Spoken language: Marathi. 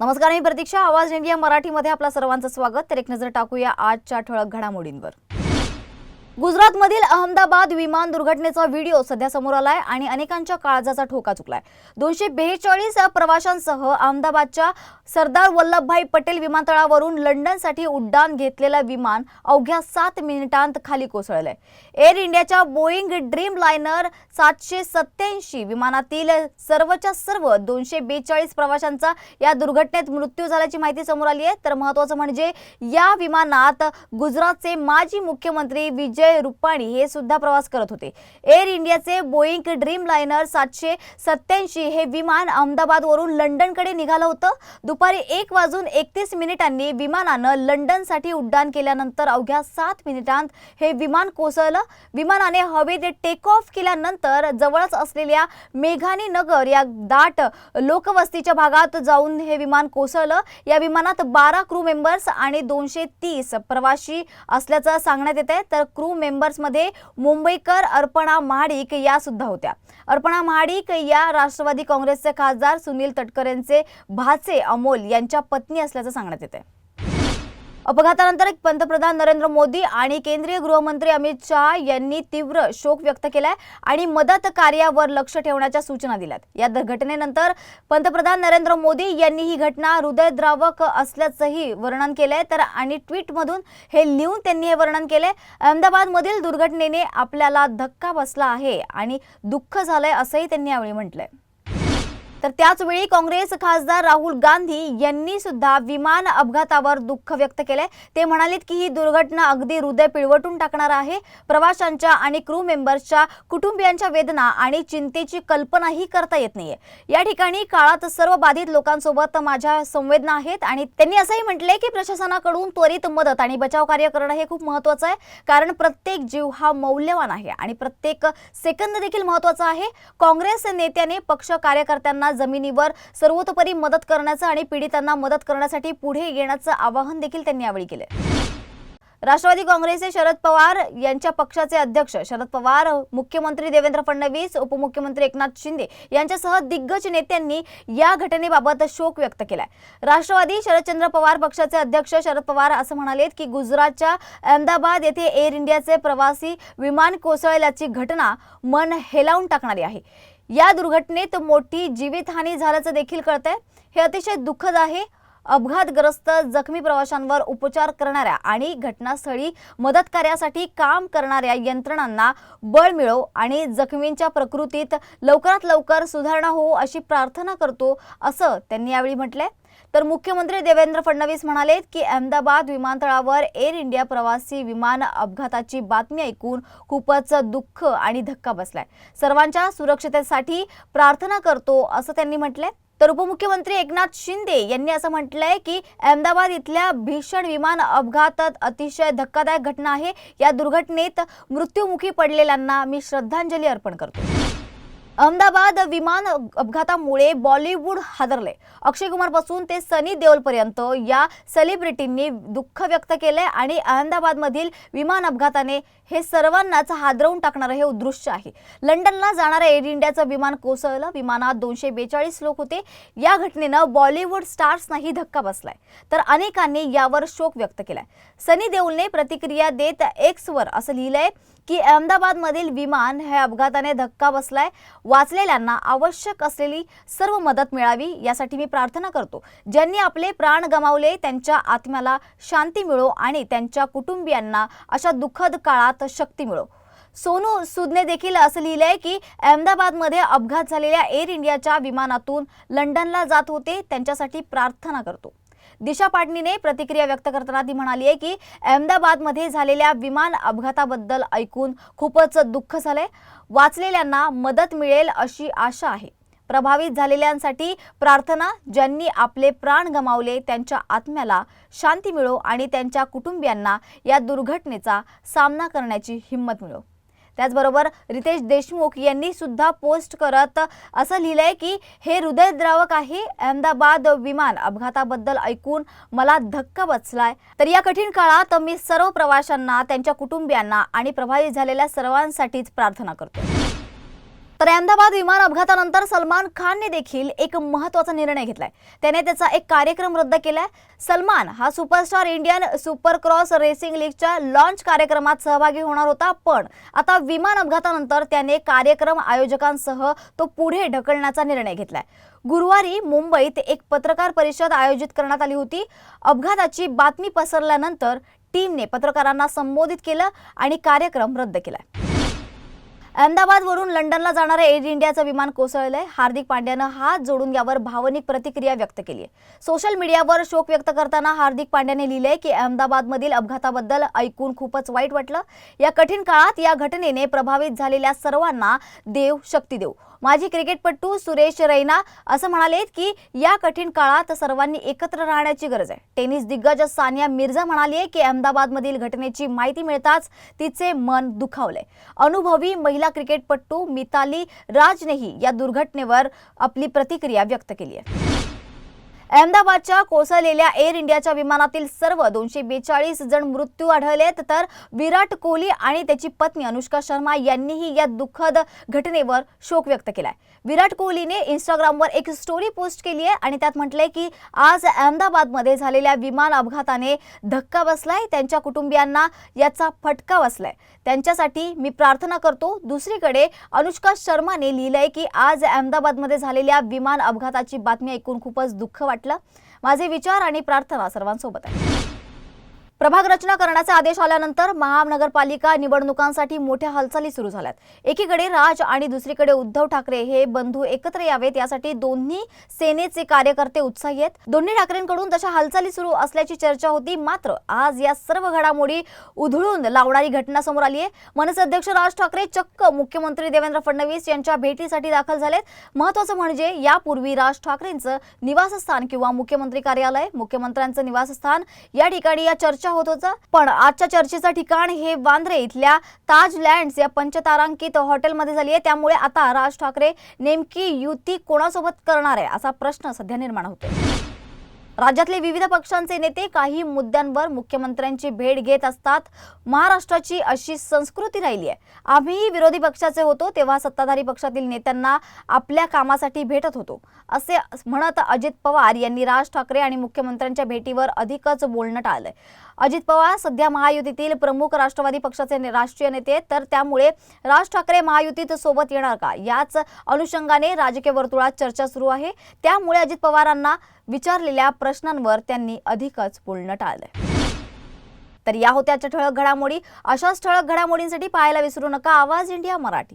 नमस्कार मी प्रतीक्षा. आवाज इंडिया मराठीमध्ये आपल्या सर्वांचं स्वागत. तर एक नजर टाकूया आजच्या ठळक घडामोडींवर. गुजरातमधील अहमदाबाद विमान दुर्घटनेचा व्हिडिओ सध्या समोर आलाय आणि अनेकांच्या काळजाचा ठोका चुकलाय. दोनशे बेचाळीस प्रवाशांसह अहमदाबादच्या सरदार वल्लभभाई पटेल विमानतळावरून लंडनसाठी उड्डाण घेतलेलं विमान अवघ्या सात मिनिटांत खाली कोसळलंय. एअर इंडियाच्या बोईंग ड्रीम लायनर सातशे सत्याऐंशी विमानातील सर्वच्या सर्व दोनशे बेचाळीस प्रवाशांचा या दुर्घटनेत मृत्यू झाल्याची माहिती समोर आली आहे. तर महत्वाचं म्हणजे या विमानात गुजरातचे माजी मुख्यमंत्री विजय रुपाणी हे सुद्धा प्रवास करत होते. एअर इंडियाचे बोईंग ड्रीम लायनर सातशे सत्याऐंशी हे विमान अहमदाबादवरून लंडनकडे निघालं होतं. दुपारी एक वाजून एकतीस मिनिटांनी विमानानं लंडनसाठी उड्डाण केल्यानंतर अवघ्या सात मिनिटांत हे विमान कोसळलं. विमानाने हवेत टेक ऑफ केल्यानंतर जवळच असलेल्या मेघानी नगर या दाट लोकवस्तीच्या भागात जाऊन हे विमान कोसळलं. या विमानात बारा क्रू मेंबर्स आणि दोनशे तीस प्रवासी असल्याचं सांगण्यात येत आहे तर क्रू मेंबर्समध्ये मुंबईकर अर्पणा महाडिक या सुद्धा होत्या. अर्पणा महाडिक या राष्ट्रवादी काँग्रेसचे खासदार सुनील तटकरेंचे भाचे अमोल यांच्या पत्नी असल्याचं सांगण्यात येत आहे अपघातानंतर पंतप्रधान नरेंद्र मोदी आणि केंद्रीय गृहमंत्री अमित शहा यांनी तीव्र शोक व्यक्त केलाय आणि मदत कार्यावर लक्ष ठेवण्याच्या सूचना दिल्यात. या घटनेनंतर पंतप्रधान नरेंद्र मोदी यांनी ही घटना हृदयद्रावक असल्याचंही वर्णन केलंय. तर आणि ट्विटमधून हे लिहून त्यांनी हे वर्णन केलंय. अहमदाबादमधील दुर्घटनेने आपल्याला धक्का बसला आहे आणि दुःख झालंय असंही त्यांनी यावेळी म्हटलंय. तर त्याचवेळी काँग्रेस खासदार राहुल गांधी यांनी सुद्धा विमान अपघातावर दुःख व्यक्त केलंय. ते म्हणालेत की ही दुर्घटना अगदी हृदय पिळवटून टाकणार आहे. प्रवाशांच्या आणि क्रू मेंबर्सच्या कुटुंबियांच्या वेदना आणि चिंतेची कल्पनाही करता येत नाहीये. या ठिकाणी काळात सर्व बाधित लोकांसोबत माझ्या संवेदना आहेत आणि त्यांनी असंही म्हटलंय की प्रशासनाकडून त्वरित मदत आणि बचाव कार्य करणं हे खूप महत्वाचं आहे. कारण प्रत्येक जीव हा मौल्यवान आहे आणि प्रत्येक सेकंद देखील महत्त्वाचा आहे. काँग्रेस नेत्याने पक्ष कार्यकर्त्यांना जमिनीवर सर्वतोपरी मदत करण्याचं आणि पीडितांना मदत करण्यासाठी पुढे येण्याचं आवाहन देखील त्यांनी यावेळी केले राष्ट्रवादी काँग्रेसचे शरद पवार यांच्या पक्षाचे अध्यक्ष शरद पवार मुख्यमंत्री देवेंद्र फडणवीस उपमुख्यमंत्री एकनाथ शिंदे यांच्यासह दिग्गज नेत्यांनी या घटनेबाबत शोक व्यक्त केलाय. राष्ट्रवादी शरदचंद्र पवार पक्षाचे अध्यक्ष शरद पवार असं म्हणालेत की गुजरातच्या अहमदाबाद येथे एअर इंडियाचे प्रवासी विमान कोसळल्याची घटना मन हेलावून टाकणारी आहे. या दुर्घटनेत मोठी जीवितहानी झाल्याचं देखील कळतंय. हे अतिशय दुःखद आहे. अपघातग्रस्त जखमी प्रवाशांवर उपचार करणाऱ्या आणि घटनास्थळी मदत कार्यासाठी काम करणाऱ्या यंत्रणांना बळ मिळो आणि जखमींच्या प्रकृतीत लवकरात लवकर सुधारणा हो अशी प्रार्थना करतो असं त्यांनी यावेळी म्हटलंय. तर मुख्यमंत्री देवेंद्र फडणवीस म्हणाले की अहमदाबाद विमानतळावर एअर इंडिया प्रवासी विमान अपघाताची बातमी ऐकून खूपच दुःख आणि धक्का बसलाय. सर्वांच्या सुरक्षितेसाठी प्रार्थना करतो असं त्यांनी म्हटलंय. तर उपमुख्यमंत्री एकनाथ शिंदे यांनी असं म्हटलंय की अहमदाबाद इथल्या भीषण विमान अपघातात अतिशय धक्कादायक घटना आहे. या दुर्घटनेत मृत्युमुखी पडलेल्यांना मी श्रद्धांजली अर्पण करतो. अहमदाबाद विमान अपघातामुळे बॉलिवूड हादरले. अक्षय कुमारपासून ते सनी देओल पर्यंत या सेलिब्रिटींनी दुःख व्यक्त केलंय आणि अहमदाबादमधील विमान अपघाताने हे सर्वांनाच हादरवून टाकणारं हे दृश्य आहे. लंडनला जाणारं एअर इंडियाचं विमान कोसळलं. विमानात दोनशे बेचाळीस लोक होते. या घटनेनं बॉलिवूड स्टार्सनाही धक्का बसलाय. तर अनेकांनी यावर शोक व्यक्त केलाय. सनी देओलने प्रतिक्रिया देत एक्सवर असं लिहिलंय की अहमदाबादमधील विमान हे अपघाताने धक्का बसलाय. वाचलेल्यांना आवश्यक असलेली सर्व मदत मिळावी यासाठी मी प्रार्थना करतो. ज्यांनी आपले प्राण गमावले त्यांच्या आत्म्याला शांती मिळो आणि त्यांच्या कुटुंबियांना अशा दुःखद काळात शक्ती मिळो. सोनू सूदने देखील असं लिहिलंय की अहमदाबादमध्ये अपघात झालेल्या एअर इंडियाच्या विमानातून लंडनला जात होते त्यांच्यासाठी प्रार्थना करतो. दिशा पाटणीने प्रतिक्रिया व्यक्त करताना ती म्हणाली आहे की अहमदाबादमध्ये झालेल्या विमान अपघाताबद्दल ऐकून खूपच दुःख झालंय. वाचलेल्यांना मदत मिळेल अशी आशा आहे. प्रभावित झालेल्यांसाठी प्रार्थना ज्यांनी आपले प्राण गमावले त्यांच्या आत्म्याला शांती मिळो आणि त्यांच्या कुटुंबियांना या दुर्घटनेचा सामना करण्याची हिंमत मिळो. त्याचबरोबर रितेश देशमुख यांनी सुद्धा पोस्ट करत असं लिहिलंय की हे हृदयद्रावक आहे अहमदाबाद विमान अपघाताबद्दल ऐकून मला धक्का बसलाय. तर या कठीण काळात मी सर्व प्रवाशांना त्यांच्या कुटुंबियांना आणि प्रभावित झालेल्या सर्वांसाठीच प्रार्थना करतो तर अहमदाबाद विमान अपघातानंतर सलमान खानने देखील एक महत्त्वाचा निर्णय घेतलाय. त्याने त्याचा एक कार्यक्रम रद्द केलाय. सलमान हा superstar Indian super cross racing लीगच्या लॉन्च कार्यक्रमात सहभागी होणार होता पण आता विमान अपघातानंतर त्याने कार्यक्रम आयोजकांसह तो पुढे ढकलण्याचा निर्णय घेतलाय. गुरुवारी मुंबईत एक पत्रकार परिषद आयोजित करण्यात आली होती. अपघाताची बातमी पसरल्यानंतर टीमने पत्रकारांना संबोधित केलं आणि कार्यक्रम रद्द केलाय. अहमदाबादवरून लंडनला जाणाऱ्या एअर इंडियाचं विमान कोसळलंय. हार्दिक पांड्यानं हात जोडून यावर भावनिक प्रतिक्रिया व्यक्त केली आहे. सोशल मीडियावर शोक व्यक्त करताना हार्दिक पांड्याने लिहिलंय की अहमदाबादमधील अपघाताबद्दल ऐकून खूपच वाईट वाटलं. या कठीण काळात या घटनेने प्रभावित झालेल्या सर्वांना देव शक्ती देऊ. माजी क्रिकेटपटू सुरेश रैना असं म्हणालेत की या कठीण काळात सर्वांनी एकत्र राहण्याची गरज आहे. टेनिस दिग्गज सानिया मिर्झा म्हणाली की अहमदाबादमधील घटनेची माहिती मिळताच तिचे मन दुखावले अनुभवी महिला क्रिकेटपटू मिताली राजनेही या दुर्घटनेवर आपली प्रतिक्रिया व्यक्त केली आहे अहमदाबादच्या कोसळलेल्या एअर इंडियाच्या विमानातील सर्व दोनशे बेचाळीस जण मृत्यू आढळलेत. तर विराट कोहली आणि त्याची पत्नी अनुष्का शर्मा यांनीही या दुःखद घटनेवर शोक व्यक्त केलाय. विराट कोहलीने इंस्टाग्रामवर एक स्टोरी पोस्ट केली आहे आणि त्यात म्हटलंय की आज अहमदाबादमध्ये झालेल्या विमान अपघाताने धक्का बसलाय त्यांच्या कुटुंबियांना याचा फटका बसलाय. त्यांच्यासाठी मी प्रार्थना करतो दुसरीकडे अनुष्का शर्माने लिहिलंय की आज अहमदाबादमध्ये झालेल्या विमान अपघाताची बातमी ऐकून खूपच दुःख वाटलं माझे विचार आणि प्रार्थना सर्वांसोबत आहे प्रभाग रचना करण्याचे आदेश आल्यानंतर महानगरपालिका निवडणुकांसाठी मोठ्या हालचाली सुरू झाल्यात. एकीकडे राज आणि दुसरीकडे उद्धव ठाकरे हे बंधू एकत्र यावेत यासाठी दोन्ही सेनेचे कार्यकर्ते उत्साही आहेत. दोन्ही ठाकरेंकडून तशा हालचाली सुरू असल्याची चर्चा होती. मात्र आज या सर्व घडामोडी उधळून लावणारी घटना समोर आली आहे. मनसे अध्यक्ष राज ठाकरे चक्क मुख्यमंत्री देवेंद्र फडणवीस यांच्या भेटीसाठी दाखल झालेत. महत्वाचं म्हणजे यापूर्वी राज ठाकरेंचं निवासस्थान किंवा मुख्यमंत्री कार्यालय मुख्यमंत्र्यांचं निवासस्थान या ठिकाणी या चर्चा होत होतं. पण आजच्या चर्चेचं ठिकाण हे वांद्रे इथल्या ताज लँड्स या पंचतारांकित हॉटेलमध्ये झाली आहे. त्यामुळे आता राज ठाकरे नेमकी युती कोणासोबत करणार आहे असा प्रश्न सध्या निर्माण होतोय. राज्यातले विविध पक्षांचे नेते काही मुद्द्यांवर मुख्यमंत्र्यांची भेट घेत असतात. महाराष्ट्राची अशी संस्कृती राहिली आहे. आम्हीही विरोधी पक्षाचे होतो तेव्हा सत्ताधारी पक्षातील नेत्यांना आपल्या कामासाठी भेटत होतो. असे म्हणत अजित पवार यांनी राज ठाकरे आणि मुख्यमंत्र्यांच्या भेटीवर अधिकच बोलणं टाळलंय. अजित पवार सध्या महायुतीतील प्रमुख राष्ट्रवादी पक्षाचे ने- राष्ट्रीय नेते तर त्यामुळे राज ठाकरे महायुतीत सोबत येणार का? याच अनुषंगाने राजकीय वर्तुळात चर्चा सुरू आहे. त्यामुळे अजित पवारांना विचारलेल्या प्रश्नांवर त्यांनी अधिकच बोलणं टाळलंय तर या होत्याच्या ठळक घडामोडी. अशाच ठळक घडामोडींसाठी पाहायला विसरू नका. आवाज इंडिया मराठी.